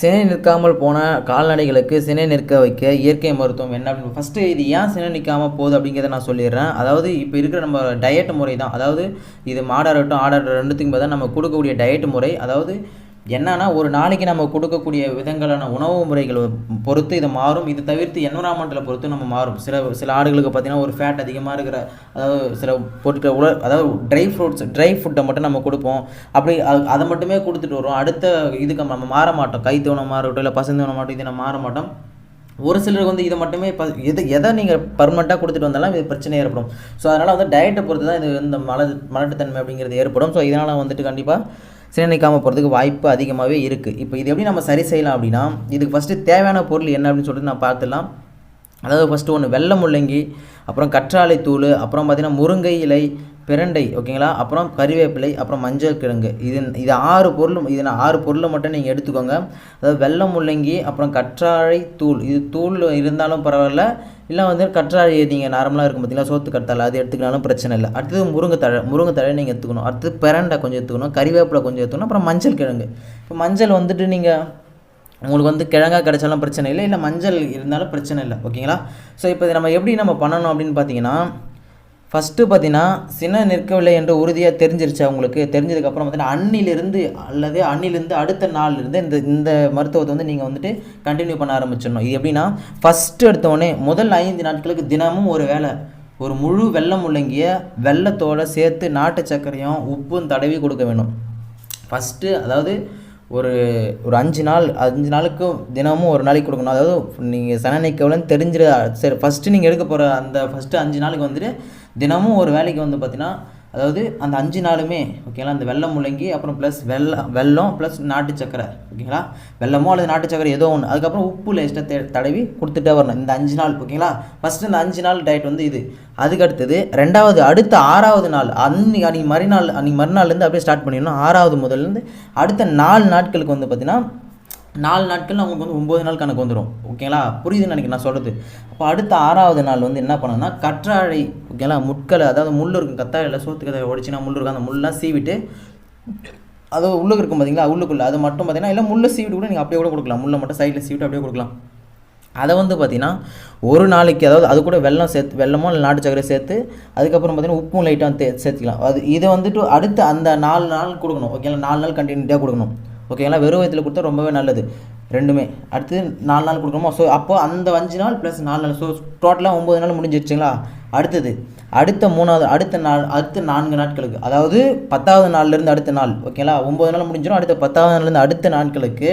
சினை நிற்காமல் போன கால்நடைகளுக்கு சினை நிற்க வைக்க இயற்கை மருத்துவம் என்ன அப்படின்னு ஃபஸ்ட்டு இது ஏன் சினை நிற்காமல் போகுது அப்படிங்கிறத நான் சொல்லிடுறேன். அதாவது இப்போ இருக்கிற நம்ம டயட் முறை தான் அதாவது இது மாடாகட்டும் ஆடாகட்டும் ரெண்டுத்துக்கும் பார்த்தா நம்ம கொடுக்கக்கூடிய டயட் முறை அதாவது என்னன்னா ஒரு நாளைக்கு நம்ம கொடுக்கக்கூடிய விதங்களான உணவு முறைகளை பொறுத்து இதை மாறும். இது தவிர்த்து என்வரான்மெண்ட்டில் பொறுத்து நம்ம மாறும். சில சில ஆடுகளுக்கு பார்த்தீங்கன்னா ஒரு ஃபேட் அதிகமாக இருக்கிற அதாவது சில பொருட்கள் உல அதாவது ட்ரை ஃப்ரூட்ஸ் ட்ரை ஃபுட்டை மட்டும் நம்ம கொடுப்போம். அப்படி அது- அதை மட்டுமே கொடுத்துட்டு வரும் அடுத்த இதுக்கு நம்ம மாற மாட்டோம். கை இருக்கட்டும் இல்லை பசந்தீவனம் மாட்டோம் இதை நம்ம மாற மாட்டோம். ஒரு சிலருக்கு வந்து இதை மட்டுமே இப்போ எது எதை நீங்கள் பர்மனெண்ட்டாக கொடுத்துட்டு வந்தாலும் இது பிரச்சனை ஏற்படும். ஸோ அதனால் வந்து டயட்டை பொறுத்து தான் இது இந்த மல மலட்டுத்தன்மை அப்படிங்கிறது ஏற்படும். ஸோ இதனால் வந்துட்டு கண்டிப்பாக சீரணிக்காமல் போகிறதுக்கு வாய்ப்பு அதிகமாகவே இருக்குது இப்போ இது எப்படி நம்ம சரி செய்யலாம் அப்படின்னா இதுக்கு ஃபஸ்ட்டு தேவையான பொருள் என்ன அப்படின்னு சொல்லிட்டு நான் பார்த்துலாம் அதாவது ஃபஸ்ட்டு ஒன்று வெள்ளை முள்ளங்கி அப்புறம் கற்றாழை தூள் அப்புறம் பார்த்திங்கன்னா முருங்கை இலை பிரண்டை ஓகேங்களா? அப்புறம் கறிவேப்பிலை அப்புறம் மஞ்சள் கிழங்கு. இது இது ஆறு பொருள் இது ஆறு பொருளை மட்டும் நீங்கள் எடுத்துக்கோங்க. அதாவது வெள்ளை முள்ளங்கி அப்புறம் கற்றாழை தூள். இது தூள் இருந்தாலும் பரவாயில்ல இல்லை வந்து கற்றாழை நீங்கள் நார்மலாக இருக்கும் பார்த்தீங்களா சோத்து கற்றாழை அது எடுத்துக்கினாலும் பிரச்சனை இல்லை. அடுத்தது முருங்கைத்தழை முருங்கைத்தழை நீங்கள் எடுத்துக்கணும். அடுத்தது பிரண்டை கொஞ்சம் எடுத்துக்கணும் கறிவேப்பிலை கொஞ்சம் எடுத்துக்கணும் அப்புறம் மஞ்சள் கிழங்கு. இப்போ மஞ்சள் வந்துட்டு நீங்கள் உங்களுக்கு வந்து கிழங்கா கிடைச்சாலும் பிரச்சனை இல்லை இல்லை மஞ்சள் இருந்தாலும் பிரச்சனை இல்லை ஓகேங்களா? ஸோ இப்போ இதை நம்ம எப்படி நம்ம பண்ணணும் அப்படின்னு பார்த்தீங்கன்னா ஃபஸ்ட்டு பார்த்தீங்கன்னா சின நிற்கவில்லை என்று உறுதியாக தெரிஞ்சிருச்சு அவங்களுக்கு. தெரிஞ்சதுக்கப்புறம் பார்த்தீங்கன்னா அன்னிலிருந்து அல்லது அன்னிலிருந்து அடுத்த நாள்லேருந்து இந்த இந்த மருத்துவத்தை வந்து நீங்கள் வந்துட்டு கண்டினியூ பண்ண ஆரம்பிச்சிடணும். இது எப்படின்னா ஃபஸ்ட்டு எடுத்தோடனே முதல் ஐந்து நாட்களுக்கு தினமும் ஒரு வேலை ஒரு முழு வெள்ளம் முள்ளங்கிய வெள்ளத்தோடு சேர்த்து நாட்டு சர்க்கரையும் உப்பும் தடவி கொடுக்க வேணும். ஃபஸ்ட்டு அதாவது ஒரு ஒரு அஞ்சு நாள் அஞ்சு நாளுக்கு தினமும் ஒரு நாளைக்கு கொடுக்கணும். அதாவது நீங்கள் சனனைக்கு எவ்வளோன்னு தெரிஞ்சிட சரி ஃபஸ்ட்டு நீங்கள் எடுக்க போகிற அந்த ஃபஸ்ட்டு அஞ்சு நாளுக்கு வந்துட்டு தினமும் ஒரு வேலைக்கு வந்து பார்த்தீங்கன்னா அதாவது அந்த அஞ்சு நாளுமே ஓகேங்களா அந்த வெள்ளம் முள்ளங்கி அப்புறம் ப்ளஸ் வெள்ளம் வெல்லம் ப்ளஸ் நாட்டு சக்கரை ஓகேங்களா வெள்ளமோ அல்லது நாட்டு சக்கரை ஏதோ ஒன்று அதுக்கப்புறம் உப்பு லேஸ்ட்டாக தடவி கொடுத்துட்டே வரணும். இந்த அஞ்சு நாள் ஓகேங்களா ஃபஸ்ட்டு இந்த அஞ்சு நாள் டயட் வந்து இது. அதுக்கு அடுத்தது ரெண்டாவது அடுத்த ஆறாவது நாள் அன்னி அன்னைக்கு மறுநாள் அன்னைக்கு மறுநாள்லேருந்து அப்படியே ஸ்டார்ட் பண்ணிடணும். ஆறாவது முதல்லேருந்து அடுத்த நாலு நாட்களுக்கு வந்து பார்த்தீங்கன்னா நாலு நாட்கள் அவங்களுக்கு வந்து ஒம்பது நாள் கணக்கு வந்துடும் ஓகேங்களா? புரியுதுன்னு நினைக்கிறேன் நான் சொல்கிறது அப்போ அடுத்த ஆறாவது நாள் வந்து என்ன பண்ணணும்னா கற்றாழை ஓகேங்களா முட்களை அதாவது முள் இருக்கும் கத்தாழையில் சோத்து கத்தாழை ஒடிச்சுன்னா முள் இருக்கும் அந்த முள்ளெலாம் சீவிட்டு அது உள்ளுக்கு இருக்கும் பார்த்தீங்களா உள்ளுக்குள்ளே. அது மட்டும் பார்த்தீங்கன்னா இல்லை முள்ளை சீவிட்டு கூட நீங்கள் அப்படியே கூட கொடுக்கலாம். முள்ளை மட்டும் சைடில் சீவிட்டு அப்படியே கொடுக்கலாம். அதை வந்து பார்த்தீங்கன்னா ஒரு நாளைக்கு அதாவது அது கூட வெல்லம் சேர்த்து வெள்ளமோ இல்லை நாட்டு சக்கரை சேர்த்து அதுக்கப்புறம் பார்த்தீங்கன்னா உப்பும் லைட்டாக சேர்த்துக்கலாம். அது இதை வந்துட்டு அடுத்து அந்த நாலு நாள் கொடுக்கணும். ஓகேங்களா? நாலு நாள் கண்டினியூட்டாக கொடுக்கணும். ஓகேங்களா? வெறும் வயிற்றுல கொடுத்தா ரொம்பவே நல்லது. ரெண்டுமே. அடுத்து நாலு நாள் கொடுக்கணுமா? ஸோ அப்போ அந்த அஞ்சு நாள் ப்ளஸ் நாலு நாள். ஸோ டோட்டலாக ஒம்பது நாள் முடிஞ்சிருச்சுங்களா? அடுத்தது அடுத்த மூணாவது அடுத்த நாள் அடுத்த நான்கு நாட்களுக்கு அதாவது பத்தாவது நாள்லேருந்து அடுத்த நாள் ஓகேங்களா? ஒம்பது நாள் முடிஞ்சிடும் அடுத்த பத்தாவது நாள்லேருந்து அடுத்த நாட்களுக்கு